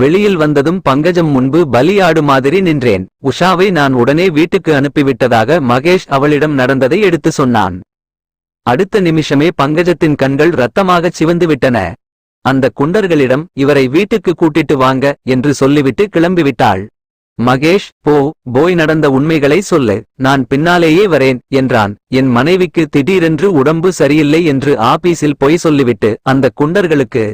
வெளியில் வந்ததும் பங்கஜம் முன்பு பலியாடு மாதிரி நின்றேன். உஷாவை நான் உடனே வீட்டுக்கு அனுப்பிவிட்டதாக மகேஷ் அவளிடம் நடந்ததை எடுத்து சொன்னான். அடுத்த நிமிஷமே பங்கஜத்தின் கண்கள் ரத்தமாகச் சிவந்து விட்டன அந்த குண்டர்களிடம் இவரை வீட்டுக்கு கூட்டிட்டு வாங்க என்று சொல்லிவிட்டு கிளம்பிவிட்டாள். மகேஷ் போ போய் நடந்த உண்மைகளை சொல்லு. நான் பின்னாலேயே வரேன் என்றான். என் மனைவிக்கு திடீரென்று உடம்பு சரியில்லை என்று ஆபீஸில் பொய் சொல்லிவிட்டு அந்த குண்டர்களுக்கு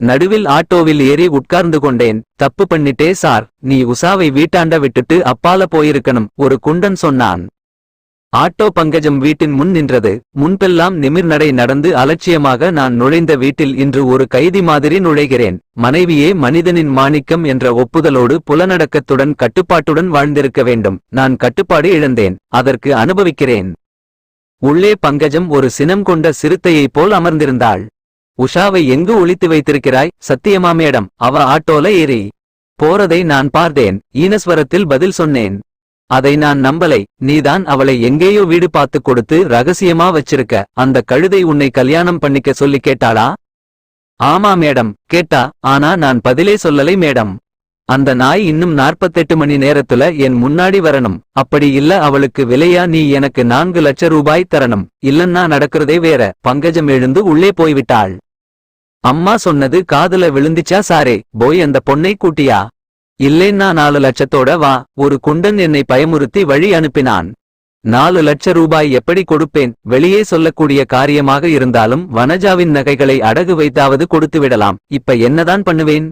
நடுவில் ஆட்டோவில் ஏறி உட்கார்ந்து கொண்டேன். தப்பு பண்ணிட்டே சார். நீ உஷாவை வீட்டாண்ட விட்டுட்டு அப்பால போயிருக்கணும் ஒரு குண்டன் சொன்னான். ஆட்டோ பங்கஜம் வீட்டின் முன் நின்றது. முன்பெல்லாம் நிமிர்நடை நடந்து அலட்சியமாக நான் நுழைந்த வீட்டில் இன்று ஒரு கைதி மாதிரி நுழைகிறேன். மனைவியே மனிதனின் மாணிக்கம் என்ற ஒப்புதலோடு புலனடக்கத்துடன் கட்டுப்பாட்டுடன் வாழ்ந்திருக்க வேண்டும். நான் கட்டுப்பாடு இழந்தேன். அதற்கு அனுபவிக்கிறேன். உள்ளே பங்கஜம் ஒரு சினம் கொண்ட சிறுத்தையைப் போல் அமர்ந்திருந்தாள். உஷாவை எங்கு ஒழித்து வைத்திருக்கிறாய்? சத்தியமா மேடம் அவ ஆட்டோல ஏறி. போறதை நான் பார்த்தேன் ஈனஸ்வரத்தில் பதில் சொன்னேன். அதை நான் நம்பலை நீதான் அவளை எங்கேயோ வீடு பார்த்து கொடுத்து ரகசியமா வச்சிருக்க அந்த கழுதை உன்னை கல்யாணம் பண்ணிக்க சொல்லி கேட்டாளா? ஆமா மேடம் கேட்டா ஆனா நான் பதிலே சொல்லலை மேடம். அந்த நாய் இன்னும் நாற்பத்தெட்டு மணி நேரத்துல என் முன்னாடி வரணும் அப்படி இல்ல அவளுக்கு விலையா நீ எனக்கு நான்கு லட்ச ரூபாய் தரணும் இல்லன்னா நடக்கிறதே வேற பங்கஜம் எழுந்து உள்ளே போய்விட்டாள். அம்மா சொன்னது காதுல விழுந்துச்சா சாரே போய் அந்த பொண்ணை கூட்டியா? இல்லைன்னா நாலு லட்சத்தோட வா ஒரு குண்டன் என்னை பயமுறுத்தி வழி அனுப்பினான். நாலு லட்ச ரூபாய் எப்படி கொடுப்பேன் வெளியே சொல்லக்கூடிய காரியமாக இருந்தாலும் வனஜாவின் நகைகளை அடகு வைத்தாவது கொடுத்து விடலாம் இப்ப என்னதான் பண்ணுவேன்?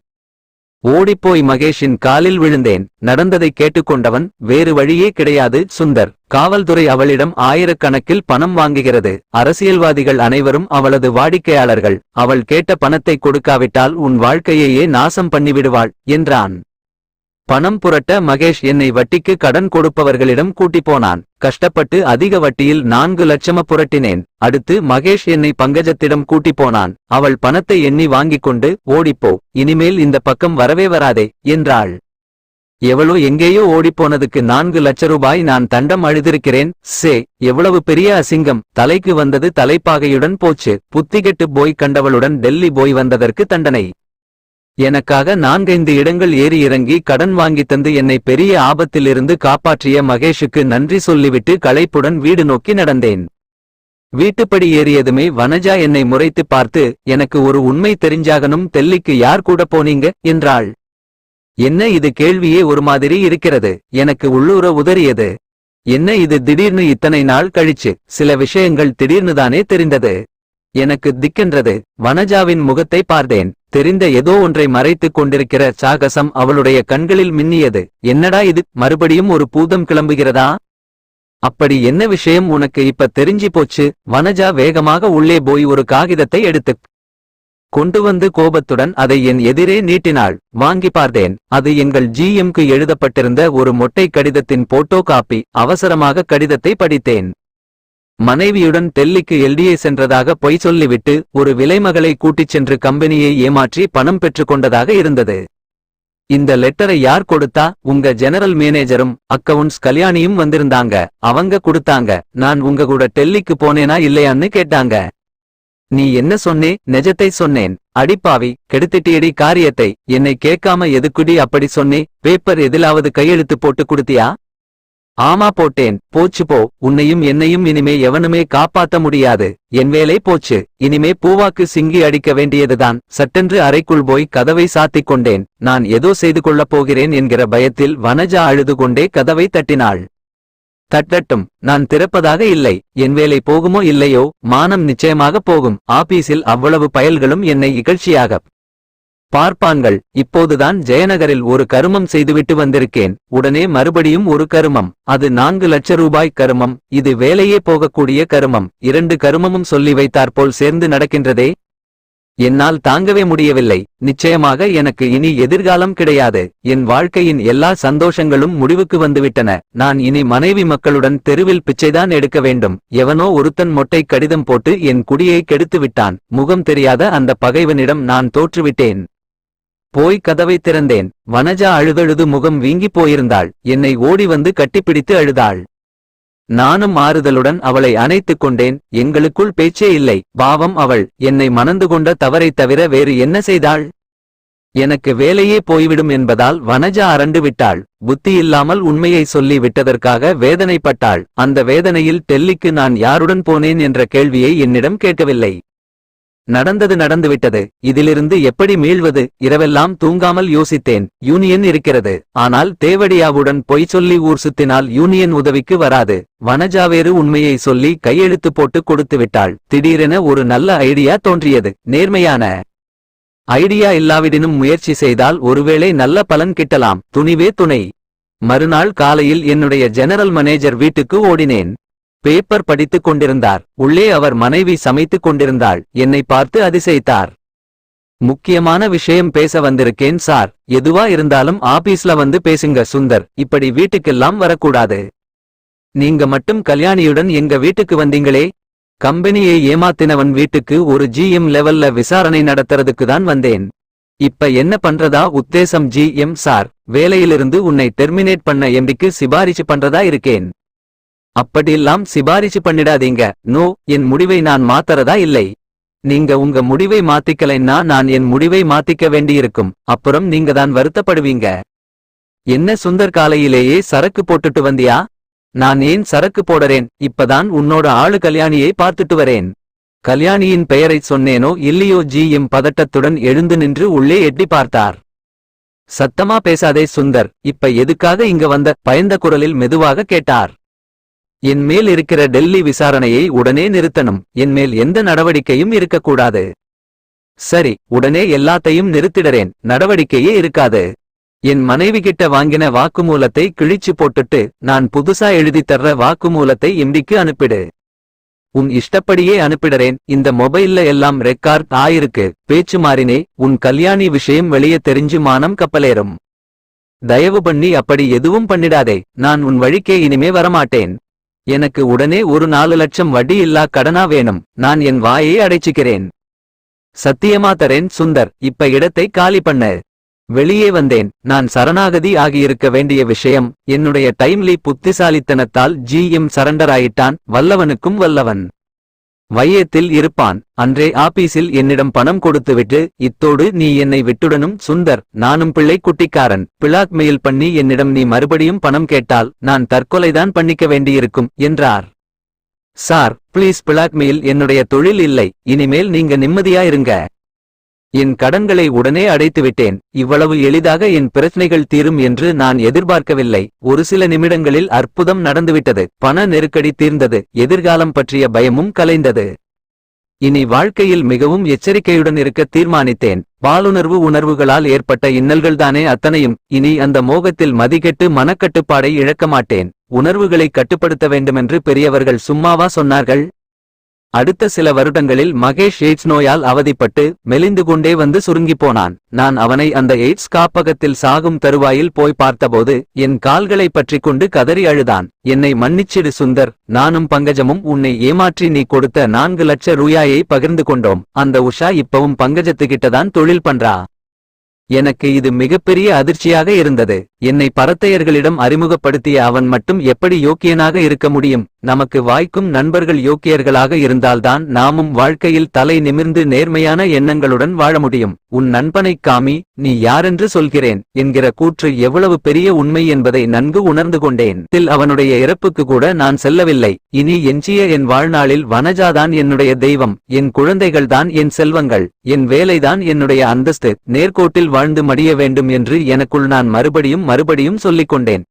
ஓடிப்போய் மகேஷின் காலில் விழுந்தேன். நடந்ததை கேட்டுக்கொண்டவன் வேறு வழியே கிடையாது சுந்தர். காவல்துறை அவளிடம் ஆயிரக்கணக்கில் பணம் வாங்குகிறது. அரசியல்வாதிகள் அனைவரும் அவளது வாடிக்கையாளர்கள். அவள் கேட்ட பணத்தை கொடுக்காவிட்டால் உன் வாழ்க்கையையே நாசம் பண்ணிவிடுவாள் என்றான். பணம் புரட்ட மகேஷ் என்னை வட்டிக்கு கடன் கொடுப்பவர்களிடம் கூட்டி போனான். கஷ்டப்பட்டு அதிக வட்டியில் நான்கு லட்சம புரட்டினேன். அடுத்து மகேஷ் என்னை பங்கஜத்திடம் கூட்டி போனான். அவள் பணத்தை எண்ணி வாங்கிக் கொண்டு ஓடிப்போ இனிமேல் இந்த பக்கம் வரவே வராதே என்றாள். எவளோ எங்கேயோ ஓடிப்போனதுக்கு நான்கு லட்ச ரூபாய் நான் தண்டம் அழுதிருக்கிறேன். சே எவ்வளவு பெரிய அசிங்கம். தலைக்கு வந்தது தலைப்பாகையுடன் போச்சு. புத்திகெட்டு போய் கண்டவளுடன் டெல்லி போய் வந்ததற்கு தண்டனை. எனக்காக நான்கைந்து இடங்கள் ஏறி இறங்கி கடன் வாங்கி தந்து என்னை பெரிய ஆபத்திலிருந்து காப்பாற்றிய மகேஷுக்கு நன்றி சொல்லிவிட்டு களைப்புடன் வீடு நோக்கி நடந்தேன். வீட்டுப்படி ஏறியதுமே வனஜா என்னை முறைத்து பார்த்து எனக்கு ஒரு உண்மை தெரிஞ்சாகனும் தெல்லிக்கு யார் கூட போனீங்க? என்றாள். என்ன இது கேள்வியே ஒரு மாதிரி இருக்கிறது எனக்கு உள்ளூர உதறியது. என்ன இது திடீர்னு இத்தனை நாள் கழிச்சு சில விஷயங்கள் திடீர்னுதானே தெரிந்தது. எனக்கு திக்கென்றது. வனஜாவின் முகத்தை பார்த்தேன். தெரிந்த ஏதோ ஒன்றை மறைத்துக் கொண்டிருக்கிற சாகசம் அவளுடைய கண்களில் மின்னியது. என்னடா இது? மறுபடியும் ஒரு பூதம் கிளம்புகிறதா? அப்படி என்ன விஷயம்? உனக்கு இப்ப தெரிஞ்சி போச்சு. வனஜா வேகமாக உள்ளே போய் ஒரு காகிதத்தை எடுத்துக் கொண்டு வந்து கோபத்துடன் அதை என் எதிரே நீட்டினாள். வாங்கி பார்த்தேன். அது எங்கள் ஜிஎம்க்கு எழுதப்பட்டிருந்த ஒரு மொட்டை கடிதத்தின் போட்டோ காப்பி. அவசரமாக கடிதத்தை படித்தேன். மனைவியுடன் டெல்லிக்கு எல்டிஏ சென்றதாக பொய் சொல்லிவிட்டு ஒரு விலைமகளை கூட்டிச் சென்று கம்பெனியை ஏமாற்றி பணம் பெற்றுக் கொண்டதாக இருந்தது. இந்த லெட்டரை யார் கொடுத்தா? உங்க ஜெனரல் மேனேஜரும் அக்கவுண்ட்ஸ் கல்யாணியும் வந்திருந்தாங்க. அவங்க கொடுத்தாங்க. நான் உங்க கூட டெல்லிக்கு போனேனா இல்லையான்னு கேட்டாங்க. நீ என்ன சொன்னே? நெஜத்தை சொன்னேன். அடிப்பாவி கெடுத்திட்டியடி காரியத்தை. என்னை கேட்காம எதுக்குடி அப்படி சொன்னே? பேப்பர் எதிலாவது கையெழுத்து போட்டு கொடுத்தியா? ஆமா போட்டேன் போச்சு போ உன்னையும் என்னையும் இனிமே எவனுமே காப்பாத்த முடியாது. என் வேலை போச்சு இனிமே பூவாக்கு சிங்கி அடிக்க வேண்டியதுதான். சட்டென்று அறைக்குள் போய் கதவை சாத்திக் கொண்டேன். நான் ஏதோ செய்து கொள்ளப் போகிறேன் என்கிற பயத்தில் வனஜா அழுது கொண்டே கதவை தட்டினாள். தட்டட்டும் நான் திறப்பதாக இல்லை. என் வேலை போகுமோ இல்லையோ மானம் நிச்சயமாக போகும். ஆபீஸில் அவ்வளவு பயல்களும் என்னை இகழ்ச்சியாகப் பார்ப்பான்கள் இப்போதுதான் ஜெயநகரில் ஒரு கருமம் செய்துவிட்டு வந்திருக்கேன் உடனே மறுபடியும் ஒரு கருமம் அது நான்கு லட்ச ரூபாய் கருமம் இது வேலையே போகக்கூடிய கருமம் இரண்டு கருமமும் சொல்லி வைத்தாற்போல் சேர்ந்து நடக்கின்றதே? என்னால் தாங்கவே முடியவில்லை நிச்சயமாக எனக்கு இனி எதிர்காலம் கிடையாது என் வாழ்க்கையின் எல்லா சந்தோஷங்களும் முடிவுக்கு வந்துவிட்டன நான் இனி மனைவி மக்களுடன் தெருவில் பிச்சைதான் எடுக்க வேண்டும் எவனோ ஒருத்தன் மொட்டை கடிதம் போட்டு என் குடியை கெடுத்து விட்டான் முகம் தெரியாத அந்த பகைவனிடம் நான் தோற்றுவிட்டேன். போய் கதவை திறந்தேன். வனஜா அழுதழுது முகம் வீங்கிப் போயிருந்தாள். என்னை ஓடி வந்து கட்டிப்பிடித்து அழுதாள். நானும் ஆறுதலுடன் அவளை அணைத்துக் கொண்டேன். எங்களுக்குள் பேச்சே இல்லை. பாவம் அவள். என்னை மணந்து கொண்ட தவறைத் தவிர வேறு என்ன செய்தாள்? எனக்கு வேலையே போய்விடும் என்பதால் வனஜா அரண்டு விட்டாள். புத்தி இல்லாமல் உண்மையை சொல்லி விட்டதற்காக வேதனைப்பட்டாள். அந்த வேதனையில் டெல்லிக்கு நான் யாருடன் போனேன் என்ற கேள்வியை என்னிடம் கேட்கவில்லை. நடந்தது நடந்துவிட்டது. இதிலிருந்து எப்படி மீள்வது? இரவெல்லாம் தூங்காமல் யோசித்தேன். யூனியன் இருக்கிறது. ஆனால் தேவடியாவுடன் பொய் சொல்லி ஊர் சுத்தினால் யூனியன் உதவிக்கு வராது. வனஜாவேறு உண்மையை சொல்லி கையெழுத்து போட்டு கொடுத்து விட்டாள். திடீரென ஒரு நல்ல ஐடியா தோன்றியது. நேர்மையான ஐடியா இல்லாவிடினும் முயற்சி செய்தால் ஒருவேளை நல்ல பலன் கிட்டலாம். துணிவே துணை. மறுநாள் காலையில் என்னுடைய ஜெனரல் மேனேஜர் வீட்டுக்கு ஓடினேன். பேப்பர் படித்துக் கொண்டிருந்தார். உள்ளே அவர் மனைவி சமைத்துக் கொண்டிருந்தாள். என்னை பார்த்து அதிசயித்தார். முக்கியமான விஷயம் பேச வந்திருக்கேன் சார். எதுவா இருந்தாலும் ஆபீஸ்ல வந்து பேசுங்க சுந்தர். இப்படி வீட்டுக்கெல்லாம் வரக்கூடாது. நீங்க மட்டும் கல்யாணியுடன் எங்க வீட்டுக்கு வந்தீங்களே? கம்பெனியை ஏமாத்தினவன் வீட்டுக்கு ஒரு ஜிஎம் லெவல்ல விசாரணை நடத்துறதுக்கு தான் வந்தேன். இப்ப என்ன பண்றதா? உத்தேசம் ஜிஎம் சார். வேலையிலிருந்து உன்னை டெர்மினேட் பண்ண எம்பிக்கு சிபாரிசு பண்றதா இருக்கேன். அப்படியெல்லாம் சிபாரிசு பண்ணிடாதீங்க. நோ என் முடிவை நான் மாத்தறதா இல்லை. நீங்க உங்க முடிவை மாத்திக்கலைன்னா நான் என் முடிவை மாத்திக்க வேண்டியிருக்கும். அப்புறம் நீங்க தான் வருத்தப்படுவீங்க. என்ன சுந்தர் காலையிலேயே சரக்கு போட்டுட்டு வந்தியா? நான் ஏன் சரக்கு போடறேன்? இப்பதான் உன்னோட ஆளு கல்யாணியை பார்த்துட்டு வரேன். கல்யாணியின் பெயரைச் சொன்னேனோ இல்லையோ ஜி எம் பதட்டத்துடன் எழுந்து நின்று உள்ளே எட்டி பார்த்தார். சத்தமா பேசாதே சுந்தர். இப்ப எதுக்காக இங்க வந்த? பயந்த குரலில் மெதுவாக கேட்டார். என் மேல் இருக்கிற டெல்லி விசாரணையை உடனே நிறுத்தணும். என் மேல் எந்த நடவடிக்கையும் இருக்கக்கூடாது. சரி உடனே எல்லாத்தையும் நிறுத்திடறேன். நடவடிக்கையே இருக்காது. என் மனைவி கிட்ட வாங்கின வாக்குமூலத்தை கிழிச்சு போட்டுட்டு நான் புதுசா எழுதித் தர்ற வாக்குமூலத்தை எம்டிக்கு அனுப்பிடு. உன் இஷ்டப்படியே அனுப்பிடறேன். இந்த மொபைல்ல எல்லாம் ரெக்கார்ட் ஆயிருக்கு. பேச்சு மாறினே உன் கல்யாணி விஷயம் வெளிய தெரிஞ்சு மானம் கப்பலேறும். தயவு பண்ணி அப்படி எதுவும் பண்ணிடாதே. நான் உன் வழிக்கே இனிமே வரமாட்டேன். எனக்கு உடனே ஒரு நாலு லட்சம் வட்டி இல்லா கடனா வேணும். நான் என் வாயை அடைச்சுக்கிறேன். சத்தியமா தரேன் சுந்தர் இப்ப இடத்தை காலி பண்ணு. வெளியே வந்தேன். நான் சரணாகதி ஆகியிருக்க வேண்டிய விஷயம் என்னுடைய டைம்லி புத்திசாலித்தனத்தால் ஜி எம் சரண்டர் ஆயிட்டான் வல்லவனுக்கும் வல்லவன். வையத்தில் இருப்பான். அன்றே ஆபீஸில் என்னிடம் பணம் கொடுத்துவிட்டு இத்தோடு நீ என்னை விட்டுடனும் சுந்தர். நானும் பிள்ளை குட்டிக்காரன். பிளாக்மெயில் பண்ணி என்னிடம் நீ மறுபடியும் பணம் கேட்டால் நான் தற்கொலைதான் பண்ணிக்க வேண்டியிருக்கும் என்றார். சார் ப்ளீஸ் பிளாக்மெயில் என்னுடைய தொழில் இல்லை. இனிமேல் நீங்க நிம்மதியா இருங்க என் கடன்களை உடனே அடைத்துவிட்டேன். இவ்வளவு எளிதாக என் பிரச்சனைகள் தீரும் என்று நான் எதிர்பார்க்கவில்லை. ஒரு சில நிமிடங்களில் அற்புதம் நடந்துவிட்டது. பண நெருக்கடி தீர்ந்தது. எதிர்காலம் பற்றிய பயமும் கலைந்தது. இனி வாழ்க்கையில் மிகவும் எச்சரிக்கையுடன் இருக்க தீர்மானித்தேன். பாலுணர்வு உணர்வுகளால் ஏற்பட்ட இன்னல்கள்தானே அத்தனையும். இனி அந்த மோகத்தில் மதிகெட்டு மனக்கட்டுப்பாடை இழக்க மாட்டேன் உணர்வுகளை கட்டுப்படுத்த வேண்டுமென்று பெரியவர்கள் சும்மாவா சொன்னார்கள்? அடுத்த சில வருடங்களில் மகேஷ் எய்ட்ஸ் நோயால் அவதிப்பட்டு மெலிந்து கொண்டே வந்து சுருங்கிப் போனான். நான் அவனை அந்த எய்ட்ஸ் காப்பகத்தில் சாகும் தருவாயில் போய் பார்த்தபோது என் கால்களை பற்றிக் கொண்டு கதறி அழுதான். என்னை மன்னிச்சிடு சுந்தர் நானும் பங்கஜமும் உன்னை ஏமாற்றி நீ கொடுத்த நான்கு லட்ச ரூயாயை பகிர்ந்து கொண்டோம். அந்த உஷா இப்பவும் பங்கஜத்துக்கிட்டதான் தொழில் பண்றா. எனக்கு இது மிகப்பெரிய அதிர்ச்சியாக இருந்தது. என்னை பரத்தையர்களிடம் அறிமுகப்படுத்திய அவன் மட்டும் எப்படி யோக்கியனாக இருக்க முடியும்? நமக்கு வாய்க்கும் நண்பர்கள் யோக்கியர்களாக இருந்தால்தான் நாமும் வாழ்க்கையில் தலை நிமிர்ந்து நேர்மையான எண்ணங்களுடன் வாழ முடியும். உன் நண்பனை காமி நீ யாரென்று சொல்கிறேன்? என்கிற கூற்று எவ்வளவு பெரிய உண்மை என்பதை நன்கு உணர்ந்து கொண்டேன். தில் அவனுடைய இறப்புக்கு கூட நான் செல்லவில்லை. இனி எஞ்சிய என் வாழ்நாளில் வனஜாதான் என்னுடைய தெய்வம். என் குழந்தைகள்தான் என் செல்வங்கள். என் வேலைதான் என்னுடைய அந்தஸ்து. நேர்கோட்டில் வாழ்ந்து மடிய வேண்டும் என்று எனக்குள் நான் மறுபடியும் மறுபடியும் சொல்லிக் கொண்டேன்